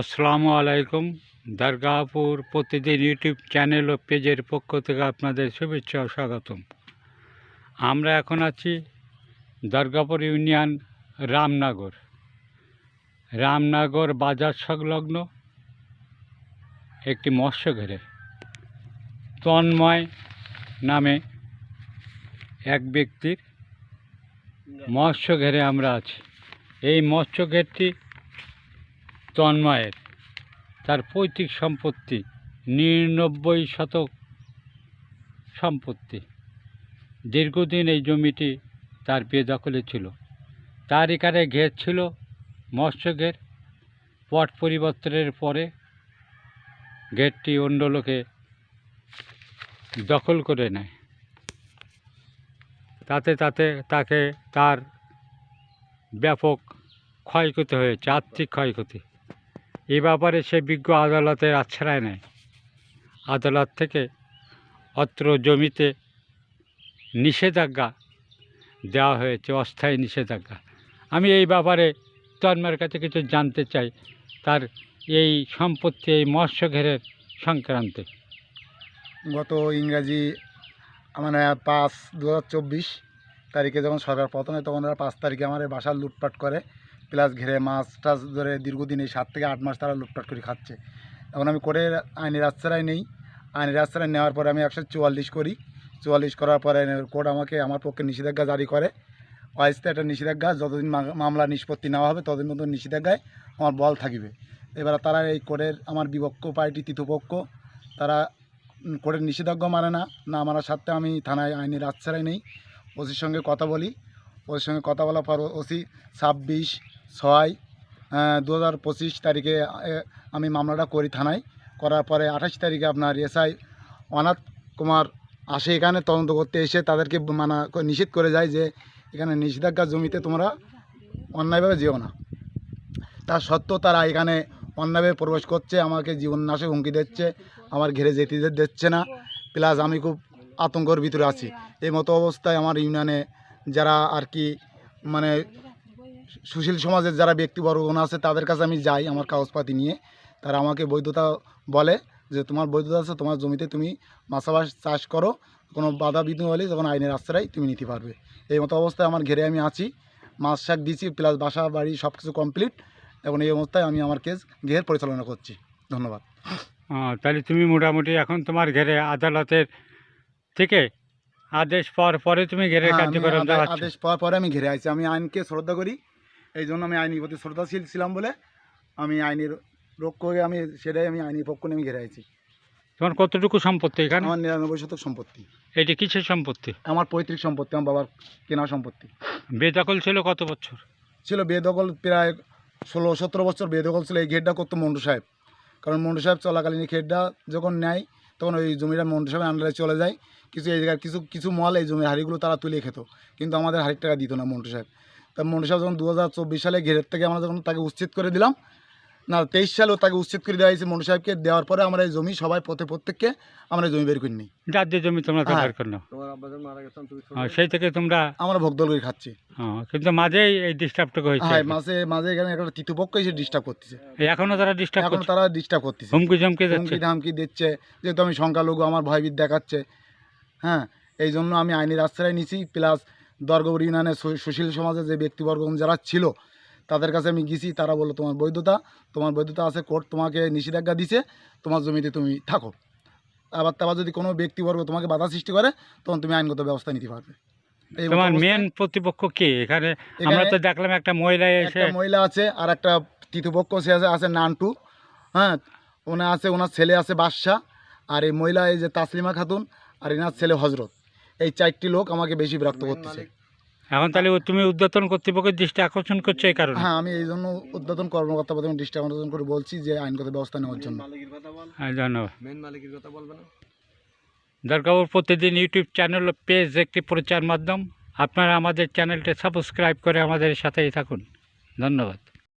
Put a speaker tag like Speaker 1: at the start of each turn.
Speaker 1: আসসালামু আলাইকুম। দরগাপুর প্রতিদিন ইউটিউব চ্যানেল ও পেজের পক্ষ থেকে আপনাদের শুভেচ্ছা ও স্বাগতম। আমরা এখন আছি দরগাপুর ইউনিয়ন রামনগর। রামনগর বাজার সংলগ্ন একটি মৎস্য ঘেরে তন্ময় নামে এক ব্যক্তির মৎস্য ঘেরে আমরা আছি। এই মৎস্য ঘেরটি তন্ময়ের। তার পৈতৃক সম্পত্তি নিরানব্বই শতক সম্পত্তি। দীর্ঘদিন এই জমিটি তার বেদখলে ছিল। তার এখানে ঘের ছিল, মৎস্য ঘের। পট পরিবর্তনের পরে ঘেরটি অন্য লোকে দখল করে নেয়। তাতে তাতে তাকে তার ব্যাপক ক্ষয়ক্ষতি হয়েছে, আর্থিক ক্ষয়ক্ষতি। এ ব্যাপারে সে বিজ্ঞ আদালতের আশ্রয় নেয়। আদালত থেকে অত্র জমিতে নিষেধাজ্ঞা দেওয়া হয়েছে, অস্থায়ী নিষেধাজ্ঞা। আমি এই ব্যাপারে তন্মার কাছে কিছু জানতে চাই, তার এই সম্পত্তি, এই মৎস্য ঘেরের সংক্রান্তে।
Speaker 2: গত ইংরাজি মানে পাঁচ দু তারিখে যখন সরকার পতন, তখন তারা পাঁচ তারিখে আমার বাসা লুটপাট করে। প্লাস ঘিরে মাছ টাছ ধরে দীর্ঘদিন এই সাত থেকে আট মাস তারা লুটপাট করে খাচ্ছে। এখন আমি করে আইনের আশ্রয় নেই। আইনের আশ্রয় নেওয়ার পরে আমি একশো চুয়াল্লিশ করি। চুয়াল্লিশ করার পরে কোর্ট আমাকে, আমার পক্ষে নিষেধাজ্ঞা জারি করে। অস্থায়ী একটা নিষেধাজ্ঞা, যতদিন মামলা নিষ্পত্তি নেওয়া হবে, ততদিন মতো নিষেধাজ্ঞায় আমার বল থাকিবে। এবার তারা এই কোর্টের আমার বিপক্ষ পার্টি তৃতীয়পক্ষ তারা কোর্টের নিষেধাজ্ঞা মানে না না মানার সাথে আমি থানায় আইনের আশ্রয় নেই। ওসির সঙ্গে কথা বলি। ওসির সঙ্গে কথা বলার পর ওসি ছাব্বিশ ছয় দু হাজার পঁচিশ তারিখে আমি মামলাটা করি থানায়। করার পরে আঠাশ তারিখে আপনার এসআই অনাথ কুমার আসে এখানে, তদন্ত করতে এসে তাদেরকে মানা নিষেধ করে যায় যে এখানে নিষেধাজ্ঞা জমিতে তোমরা অন্যায়ভাবে যেও না। তা সত্ত্বেও তারা এখানে অন্যায়ভাবে প্রবেশ করছে, আমাকে জীবন নাশে হুমকি দিচ্ছে, আমার ঘেরে যেতে দিচ্ছে না। প্লাস আমি খুব আতঙ্কর ভিতরে আছি। এই মতো অবস্থায় আমার ইউনিয়নে যারা আর কি মানে সুশীল সমাজের যারা ব্যক্তিবর্গণ আছে তাদের কাছে আমি যাই আমার কাগজপাতি নিয়ে। তারা আমাকে বৈধতা বলে যে তোমার বৈধতা আছে তোমার জমিতে তুমি মাছাবাস চাষ করো। কোনো বাধা বিঘ্ন হলে তখন আইনের আশ্রয় তুমি নিতে পারবে। এই মতো অবস্থায় আমার ঘেরে আমি আছি। মাছ শাক দিছি প্লাস বাসা বাড়ি সব কিছু কমপ্লিট এবং এই অবস্থায় আমি আমার কেস ঘের পরিচালনা করছি। ধন্যবাদ।
Speaker 1: তাহলে তুমি মোটামুটি এখন তোমার ঘেরে আদালতের থেকে আদেশ পাওয়ার পরে তুমি ঘেরের
Speaker 2: হ্যাঁ,
Speaker 1: কার্যক্রম
Speaker 2: আদেশ পাওয়ার পরে আমি ঘিরে আছি আমি আইনকে শ্রদ্ধা করি। এই জন্য আমি আইনের প্রতি শ্রদ্ধাশীল ছিলাম বলে আমি আইনের রক্ষ হয়ে আমি সেটাই আমি আইনি পক্ষ নিয়ে আমি ঘিরে আছি।
Speaker 1: তোমার কতটুকু সম্পত্তি এখানে?
Speaker 2: আমার নিরানব্বই শতক সম্পত্তি।
Speaker 1: এটি কিসের সম্পত্তি?
Speaker 2: আমার পৈতৃক সম্পত্তি আমার বাবার কেনা সম্পত্তি।
Speaker 1: বেদখল ছিল কত বছর?
Speaker 2: ছিল বেদখল প্রায় ষোলো সতেরো বছর বেদখল ছিল। এই ঘেরটা করতো মন্টু সাহেব। কারণ মন্টু সাহেব চলাকালীন ঘেরটা যখন নেয় তখন ওই জমিটা মন্টু সাহেবের আন্ডারে চলে যায়। কিছু এই জায়গার কিছু কিছু মল এই জমির হাড়িগুলো তারা তুলে খেত। কিন্তু আমাদের হাড়ি টাকা দিত না মন্টু সাহেব। তা মন্টু সাহেব যখন দু হাজার চব্বিশ সালে ঘেরের থেকে আমরা যখন তাকে উচ্ছেদ করে দিলাম না তেইশ সালেও তাকে উচ্ছেদ করে দেওয়া হয়েছে মন্টু সাহেবকে দেওয়ার পরে আমরা এই জমি সবাই পথে প্রত্যেককে আমরা এই জমি বের করে নিই
Speaker 1: যার যে জমি তোমরা
Speaker 2: হ্যাঁ।
Speaker 1: তৈরি করল। সেই থেকে তোমরা
Speaker 2: আমরা ভোগদল করে খাচ্ছি।
Speaker 1: কিন্তু মাঝেই এই ডিস্টার্বটুকু হয়েছে
Speaker 2: হ্যাঁ মাঝে মাঝে এখানে একটা তৃতীয়পক্ষ এসে ডিস্টার্ব করতেছে।
Speaker 1: এই এখনও তারা ডিস্টার্ব
Speaker 2: এখন তারা ডিস্টার্ব করতেছে।
Speaker 1: হুমকি ঝমকি যাচ্ছে
Speaker 2: হুমকি ধামকি দিচ্ছে যেহেতু আমি সংখ্যালঘু আমার ভয়ভীত দেখাচ্ছে। হ্যাঁ এই জন্য আমি আইনের আশ্রয় নিছি প্লাস দর্গপুর ইউনিয়নের সুশীল সমাজে যে ব্যক্তিবর্গ যারা ছিল তাদের কাছে আমি গেছি তারা বলল তোমার বৈধতা তোমার বৈধতা আছে কোর্ট তোমাকে নিষেধাজ্ঞা দিছে তোমার জমিতে তুমি থাকো। আবার তারপর যদি কোনো ব্যক্তিবর্গ তোমাকে বাধা সৃষ্টি করে তখন তুমি আইনগত ব্যবস্থা নিতে পারবে।
Speaker 1: তোমার মেন প্রতিপক্ষ কে? এখানে আমরা তো দেখলাম একটা মহিলা এসে
Speaker 2: একটা মহিলা আছে আর একটা তৃতীয়পক্ষ সে আছে আছে নান্টু হ্যাঁ? ওনা আছে ওনার ছেলে আছে বাদশাহ আর এই মহিলা এই যে তাসলিমা খাতুন আর এনার ছেলে হজরত। এই চারটি লোক আমাকে বেশি বিরক্ত করতেছে।
Speaker 1: এখন তাহলে তুমি উদ্যোতন কর্তৃপক্ষের দৃষ্টি আকর্ষণ করছ এই কারণে?
Speaker 2: হ্যাঁ আমি এই জন্য উদ্বোধন কর্মকর্তা প্রথমে দৃষ্টি আকর্ষণ করে বলছি যে আইনগত ব্যবস্থা নেওয়ার জন্য।
Speaker 1: হ্যাঁ, ধন্যবাদ। দরকার প্রতিদিন ইউটিউব চ্যানেল পেজ একটি প্রচার মাধ্যম। আপনারা আমাদের চ্যানেলটা সাবস্ক্রাইব করে আমাদের সাথেই থাকুন। ধন্যবাদ।